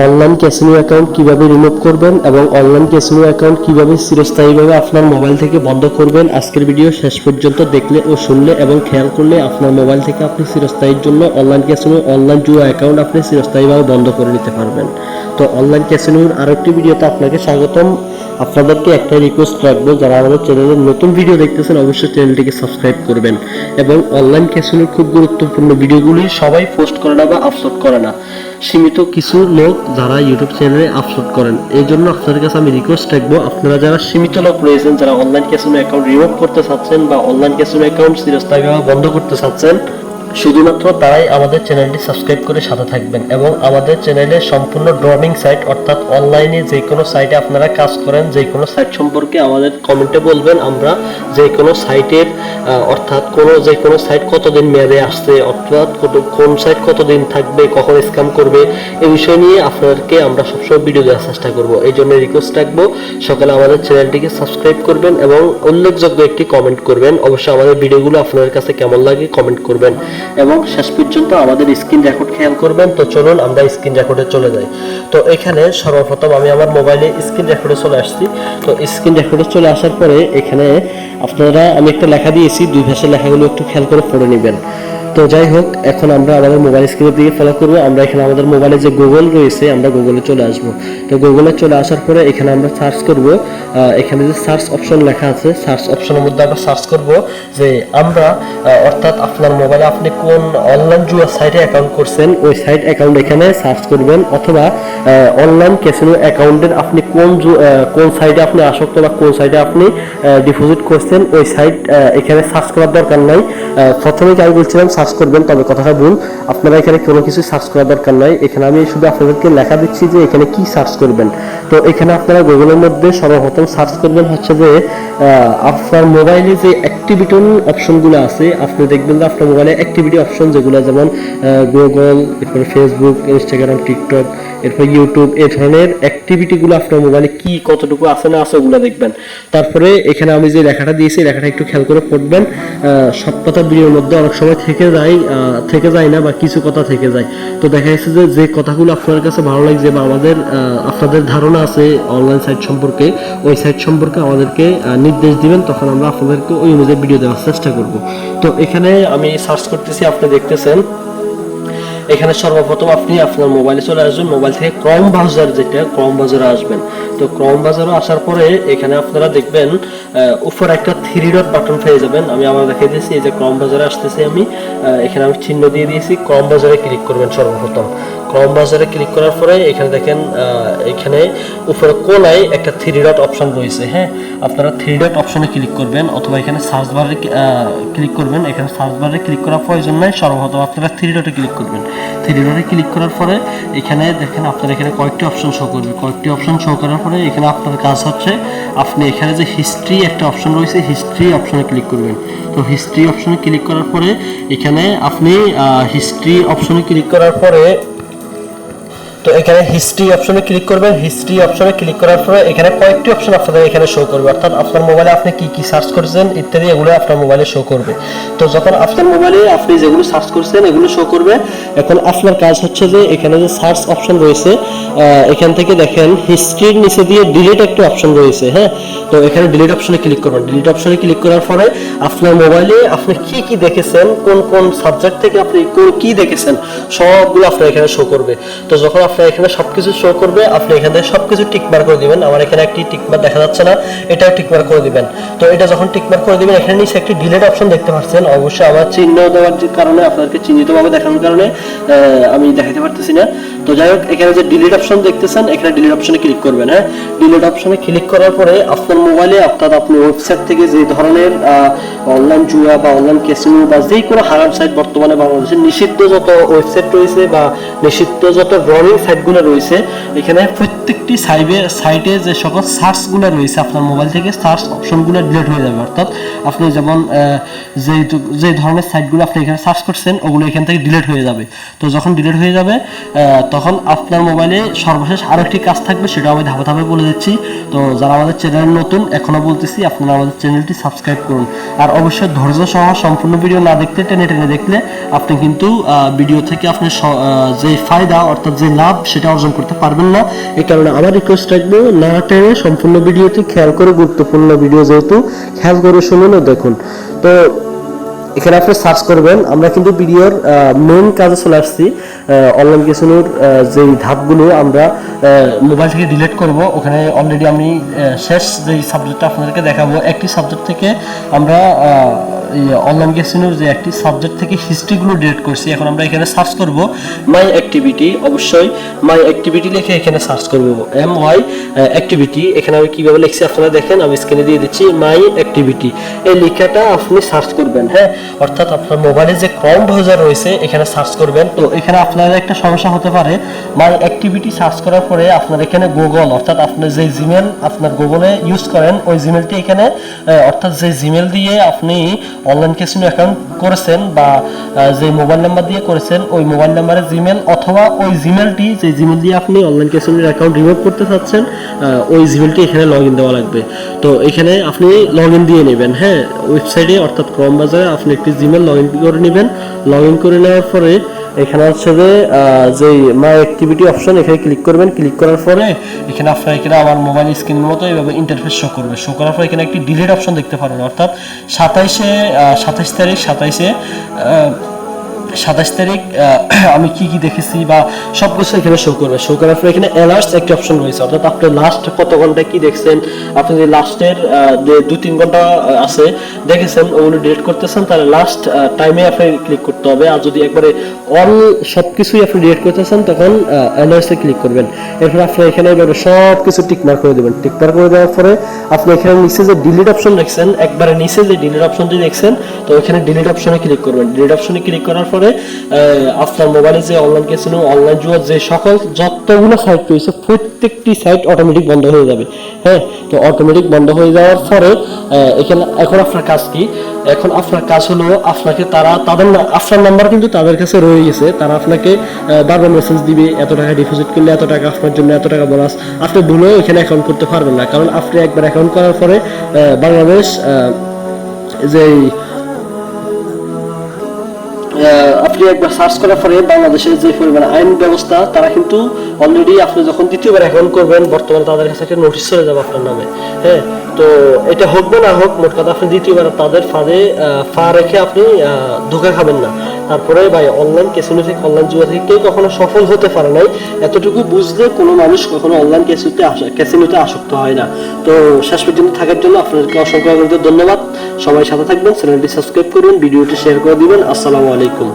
Online casino account কীভাবে remove করবেন এবং অনলাইন ক্যাসিনো অ্যাকাউন্ট কীভাবে চিরস্থায়ীভাবে আপনার মোবাইল থেকে বন্ধ করবেন, আজকের ভিডিও শেষ পর্যন্ত দেখলে ও শুনলে এবং খেয়াল করলে আপনার মোবাইল থেকে আপনি চিরস্থায়ীর জন্য অনলাইন ক্যাসিনো অনলাইন জুয়া অ্যাকাউন্ট আপনি চিরস্থায়ীভাবে বন্ধ করে নিতে পারবেন। তো অনলাইন ক্যাসিনোর আরেকটি ভিডিওতে আপনাকে স্বাগতম। আপনাদেরকে একটা রিকোয়েস্ট রাখব, যারা আমাদের চ্যানেলের নতুন ভিডিও দেখতেছেন, অবশ্যই চ্যানেলটিকে সাবস্ক্রাইব করবেন। এবং অনলাইন ক্যাসিনোর খুব গুরুত্বপূর্ণ ভিডিওগুলি সবাই পোস্ট করে না বা আপলোড করে না। সীমিত কিছু লোক যারা ইউটিউব চ্যানেলে আপলোড করেন। এই জন্য আপনাদের কাছে আমি রিকোয়েস্ট রাখব, আপনারা যারা সীমিত লোক রয়েছেন, যারা অনলাইন ক্যাসিনো অ্যাকাউন্ট রিমুভ করতে চাচ্ছেন বা অনলাইন ক্যাসিনো অ্যাকাউন্ট চিরস্থায়ীভাবে বন্ধ করতে চাচ্ছেন শুধুমাত্র তারাই আমাদের চ্যানেলটি সাবস্ক্রাইব করে সাথে থাকবেন এবং আমাদের চ্যানেলে সম্পূর্ণ ড্রমিং সাইট অর্থাৎ অনলাইনে যে কোনো সাইটে আপনারা কাজ করেন, যে কোনো সাইট সম্পর্কে আমাদের কমেন্টে বলবেন। আমরা যে কোনো সাইটের অর্থাৎ কোনো যে কোনো সাইট কতদিন মেয়াদে আসছে, অর্থাৎ কত- কোন সাইট কতদিন থাকবে, কখন স্ক্যাম করবে এই বিষয় নিয়ে আপনাদেরকে আমরা সবসময় ভিডিও দেওয়ার চেষ্টা করব। এই জন্য রিকোয়েস্ট রাখব, সকালে আমাদের চ্যানেলটিকে সাবস্ক্রাইব করবেন এবং উল্লেখযোগ্য একটি কমেন্ট করবেন। অবশ্যই আমাদের ভিডিওগুলো আপনাদের কাছে কেমন লাগে কমেন্ট করবেন। এবং শেষ পর্যন্ত আমাদের স্ক্রিন রেকর্ড খেয়াল করবেন। তো চলুন, আমরা স্ক্রিন রেকর্ডে চলে যাই। তো এখানে সর্বপ্রথম আমি আমার মোবাইলে স্ক্রিন রেকর্ডে চলে আসছি। তো স্ক্রিন রেকর্ডে চলে আসার পরে এখানে আপনারা, আমি একটা লেখা দিয়েছি, দুই ভাষার লেখাগুলো একটু খেয়াল করে পড়ে নেবেন। তো যাই হোক, এখন আমরা আমাদের মোবাইল স্ক্রিনের দিকে ফলো করব। আমরা এখানে আমাদের মোবাইলে যে গুগল রয়েছে, আমরা গুগলে চলে আসব। তো গুগলে চলে আসার পরে এখানে আমরা সার্চ করব। এখানে যে সার্চ অপশন লেখা আছে সার্চ অপশনের মধ্যে আমরা সার্চ করব যে আমরা অর্থাৎ আপনার মোবাইলে আপনি কোন অনলাইন জুয়া সাইটে অ্যাকাউন্ট করছেন, ওই সাইট অ্যাকাউন্ট এখানে সার্চ করবেন। অথবা অনলাইন ক্যাসিনো অ্যাকাউন্টের আপনি কোন কোন সাইটে আপনি আসক্ত বা কোন সাইটে আপনি ডিপোজিট করছেন, ওই সাইট এখানে সার্চ করার দরকার নাই। প্রথমে আমি বলছিলাম সার্চ করবেন তবে কথাটা ভুল। আপনারা এখানে কোনো কিছু সার্চ করার দরকার নাই। এখানে আমি শুধু আপনাদেরকে লেখা দিচ্ছি যে এখানে কি সার্চ করবেন। তো এখানে আপনারা গুগলের মধ্যে সর্বপ্রথম সার্চ করবেন হচ্ছে যে আপনার মোবাইলে যে অ্যাক্টিভিটি অপশনগুলো আছে, আপনি দেখবেন যে আপনার মোবাইলে অ্যাক্টিভিটি অপশন যেগুলো যেমন গুগল এরপরে ফেসবুক ইনস্টাগ্রাম টিকটক এরপর ইউটিউব এই ধরনের অ্যাক্টিভিটিগুলো আপনার মোবাইলে কি কতটুকু আছে না আছে ওগুলো দেখবেন। তারপরে এখানে আমি যে লেখাটা দিয়েছি লেখাটা একটু খেয়াল করে পড়বেন। সব কথা ভিডিওর মধ্যে অনেক সময় থেকে যায় থেকে যায় না বা কিছু কথা থেকে যায়। তো দেখা যাচ্ছে যে যে কথাগুলো আপনার কাছে ভালো লাগছে বা আমাদের আপনাদের ধারণা আছে অনলাইন সাইট সম্পর্কে, ওই সাইট সম্পর্কে আমাদেরকে নির্দেশ দিবেন, তখন আমরা আপনাদেরকে ওই অনুযায়ী ভিডিও দেওয়ার চেষ্টা করব। তো এখানে আমি সার্চ করতেছি, আপনি দেখতেছেন। এখানে সর্বপ্রথম আপনি আপনার মোবাইলে চলে আসবেন। মোবাইল থেকে ক্রম ব্রাউজার যেটা ক্রম ব্রাউজারে আসবেন। তো ক্রম ব্রাউজারে আসার পরে এখানে আপনারা দেখবেন উপর একটা থ্রি ডট বাটন পেয়ে যাবেন। আমি আমার দেখিয়ে দিয়েছি, এই যে ক্রম বাজারে আসতেছি আমি। এখানে আমি চিহ্ন দিয়ে দিয়েছি। ক্রম বাজারে ক্লিক করবেন সর্বপ্রথম। ক্রম ব্রাউজারে ক্লিক করার পরে এখানে দেখেন এখানে উপরে কোনায় একটা থ্রি ডট অপশন রয়েছে হ্যাঁ? আপনারা থ্রি ডট অপশনে ক্লিক করবেন অথবা এখানে সার্চ বারে ক্লিক করবেন। এখানে সার্চ বারে ক্লিক করার প্রয়োজন নাই, সর্বপ্রথম আপনারা থ্রি ডটে ক্লিক করবেন। থ্রি ডটে ক্লিক করার পরে এখানে দেখেন, আপনার এখানে কয়েকটি অপশন শো করবে। কয়েকটি অপশন শো করার পরে এখানে আপনার কাজ হচ্ছে, আপনি এখানে যে হিস্ট্রি একটা অপশন রয়েছে হিস্ট্রি অপশনে ক্লিক করবেন। তো হিস্ট্রি অপশনে ক্লিক করার পরে এখানে আপনি হিস্ট্রি অপশনে ক্লিক করার পরে তো এখানে হিস্ট্রি অপশনে ক্লিক করবেন। হিস্ট্রি অপশনে ক্লিক করার পরে এখানে কয়েকটি অপশন আপনাদের এখানে শো করবে। অর্থাৎ আপনার মোবাইলে আপনি কি কি সার্চ করেছেন ইত্যাদি এগুলো আপনার মোবাইলে শো করবে। তো যখন আপনার মোবাইলে আপনি যেগুলো সার্চ করছেন এগুলো শো করবে। এখন আপনার কাজ হচ্ছে যে এখানে যে সার্চ অপশন রয়েছে এখান থেকে দেখেন হিস্ট্রির নিচে দিয়ে ডিলিট একটা অপশন রয়েছে হ্যাঁ? তো এখানে ডিলিট অপশনে ক্লিক করবেন। ডিলিট অপশনে ক্লিক করার পরে আপনার মোবাইলে আপনি কি কি দেখেছেন, কোন কোন সাবজেক্ট থেকে আপনি কি দেখেছেন, সবগুলো আপনার এখানে শো করবে। তো যখন আপনার এখানে সবকিছু শো করবে, আপনি এখানে সবকিছু টিকমার করে দিবেন। আমার এখানে একটি টিকমার দেখা যাচ্ছে না, এটাও টিকমার করে দিবেন। তো এটা যখন টিকমার করে দিবেন, এখানে নিচে একটি ডিলেট অপশন দেখতে পাচ্ছেন। অবশ্যই আমার চিহ্ন দেওয়ার কারণে, আপনাদেরকে চিহ্নিতভাবে দেখানোর কারণে আমি দেখাতে পারতেছি না। তো যাই হোক, এখানে যে ডিলিট অপশন দেখতেছেন, এখানে ডিলিট অপশনে ক্লিক করবেন হ্যাঁ? ডিলিট অপশনে ক্লিক করার পরে আপনার মোবাইলে অর্থাৎ আপনি ওয়েবসাইট থেকে যে ধরনের অনলাইন জুয়া বা অনলাইন ক্যাসিনো বা যে কোনো হারাম সাইট বর্তমানে বাংলাদেশে নিষিদ্ধ যত ওয়েবসাইট রয়েছে বা নিষিদ্ধ যত রনিং সাইটগুলো রয়েছে, এখানে প্রত্যেকটি সাইবে সাইটে যে সকল সার্চগুলো রয়েছে আপনার মোবাইল থেকে সার্চ অপশনগুলো ডিলিট হয়ে যাবে। অর্থাৎ আপনি যেমন যে যে ধরনের সাইটগুলো আপনি এখানে সার্চ করছেন, ওগুলো এখান থেকে ডিলিট হয়ে যাবে। তো যখন ডিলিট হয়ে যাবে তখন আপনার মোবাইলে সর্বশেষ আরও একটি কাজ থাকবে, সেটা আমি ধাপে ধাপে বলে দিচ্ছি। তো যারা আমাদের চ্যানেল নতুন এখনও বলতেছি, আপনারা আমাদের চ্যানেলটি সাবস্ক্রাইব করুন। আর অবশ্যই ধৈর্য সহ সম্পূর্ণ ভিডিও না দেখতে, টেনে টেনে দেখলে আপনি কিন্তু ভিডিও থেকে আপনি যে ফায়দা, অর্থাৎ যে লাভ, সেটা অর্জন করতে পারবেন না। এই কারণে আমার রিকোয়েস্ট রাখব না টেনে সম্পূর্ণ ভিডিওটি খেয়াল করে গুরুত্বপূর্ণ ভিডিও যেহেতু, খেয়াল করে শুনুন দেখুন। তো এখানে আপনি সার্চ করবেন। আমরা কিন্তু ভিডিওর মেন কাজে চলে আসছি। অনলাইন কেসনের যে ধাপগুলো আমরা মোবাইল থেকে ডিলিট করব। ওখানে অলরেডি আমি শেষ যে সাবজেক্টটা আপনাদেরকে দেখাবো, একটি সাবজেক্ট থেকে আমরা অনলাইন কেসনের যে একটি সাবজেক্ট থেকে হিস্ট্রিগুলো ডিলিট করছি। এখন আমরা এখানে সার্চ করব। মাই অ্যাক্টিভিটি অবশ্যই মাই অ্যাক্টিভিটি লিখে এখানে সার্চ করব। এম ওয়াই অ্যাক্টিভিটি এখানে আমি কীভাবে লিখছি আপনারা দেখেন, আমি স্ক্রিনে দিয়ে দিচ্ছি মাই অ্যাক্টিভিটি এই লেখাটা আপনি সার্চ করবেন হ্যাঁ? অর্থাৎ আপনার মোবাইলে যে ক্রম ব্রাউজার রয়েছে, এখানে সার্চ করবেন। তো এখানে আপনার একটা সমস্যা হতে পারে। মাই অ্যাক্টিভিটি সার্চ করার পরে আপনার এখানে গুগল অর্থাৎ আপনি যে জিমেল আপনার গুগলে ইউজ করেন, ওই জিমেলটি এখানে অর্থাৎ যে জিমেল দিয়ে আপনি অনলাইন ক্যাসিনো অ্যাকাউন্ট করেছেন বা যে মোবাইল নাম্বার দিয়ে করেছেন, ওই মোবাইল নাম্বারের জিমেল অথবা ওই জিমেলটি যে জিমেল দিয়ে আপনি অনলাইন ক্যাসিনোর অ্যাকাউন্ট রিমুভ করতে চাচ্ছেন ওই জিমেলটি এখানে লগ ইন দেওয়া লাগবে। তো এখানে আপনি লগ ইন দিয়ে নেবেন হ্যাঁ? ওয়েবসাইটে অর্থাৎ ক্রম বাজারে আপনি একটি জিমেল লগ ইন করে নেবেন। লগ ইন করে নেওয়ার পরে এখানে হচ্ছে যে যে মাই অ্যাক্টিভিটি অপশন এখানে ক্লিক করবেন। ক্লিক করার পরে এখানে আপনার এখানে আমার মোবাইল স্ক্রিনের মতো এইভাবে ইন্টারফেস শো করবে। শো করার পরে এখানে একটি ডিলিট অপশন দেখতে পারবেন অর্থাৎ সাতাইশে সাতাইশ তারিখ, সাতাইশে সাতাশ তারিখ আমি কি কি দেখেছি বা সব কিছু এখানে শো করবে। শো করার পরে এখানে অ্যালার্টস একটি অপশন রয়েছে। অর্থাৎ আপনি লাস্ট কত ঘণ্টা কি দেখছেন? আপনি যে লাস্টের যে দু তিন ঘণ্টা আছে, দেখেছেন, ওগুলো ডিলিট করতেছেন, তাহলে লাস্ট টাইমে আপনি ক্লিক করতে হবে। আর যদি একবারে অল সব কিছুই আপনি ডিলিট করতেছেন, তখন অ্যালার্টসে ক্লিক করবেন। এরপর আপনি এখানে এবারে সব কিছু টিকমার্ক করে দেবেন। টিকমার্ক করে দেওয়ার পরে আপনি এখানে নিচে যে ডিলিট অপশন দেখছেন, একবারে নিচে যে ডিলিট অপশনটি দেখছেন, তো এখানে ডিলিট অপশনে ক্লিক করবেন। ডিলিট অপশনে ক্লিক করার পরে আহ, আপনার মোবাইলে যে অনলাইন ক্যাসিনো অনলাইন জুয়া যে সকল যতগুলো সাইট রয়েছে প্রত্যেকটি সাইট অটোমেটিক বন্ধ হয়ে যাবে। হ্যাঁ তো অটোমেটিক বন্ধ হয়ে যাওয়ার পরে এখানে এখন আপনার কাজ কি? এখন আপনার কাজ হলো আপনাকে তারা তাদের আপনার নাম্বার কিন্তু তাদের কাছে রয়ে গেছে তারা আপনাকে বারবার মেসেজ দিবে এত টাকা ডিপোজিট করলে এত টাকা আপনার জন্য এত টাকা বোনাস আপনি ভুলেও এখানে অ্যাকাউন্ট করতে পারবেন না। কারণ আপনি একবার অ্যাকাউন্ট করার পরে বাংলাদেশ আহ, যে আহ, আপনি একবার সার্চ করার পরে বাংলাদেশের যে পরিমাণ আইন ব্যবস্থা, তারা কিন্তু অলরেডি আপনি যখন দ্বিতীয়বার অ্যাকাউন্ট করবেন, বর্তমানে তাদের কাছে একটা নোটিশ চলে যাবে আপনার নামে হ্যাঁ? তো এটা হোক বা না হোক, মোট কথা আপনি দ্বিতীয়বার তাদের ফাঁদে ফা রেখে আপনি ধোকা খাবেন না। তারপরে ভাই অনলাইন ক্যাসিনো থেকে অনলাইন জুয়া থেকে কেউ কখনো সফল হতে পারে নাই। এতটুকু বুঝলে কোনো মানুষ কখনো অনলাইন ক্যাসিনোতে ক্যাসিনোতে আসক্ত হয় না। তো শেষ পর্যন্ত থাকার জন্য আপনাদেরকে অসংখ্য ধন্যবাদ। সবাই সাথে থাকবেন চ্যানেলটি সাবস্ক্রাইব করবেন ভিডিওটি শেয়ার করে দিবেন। আসসালামু আলাইকুম।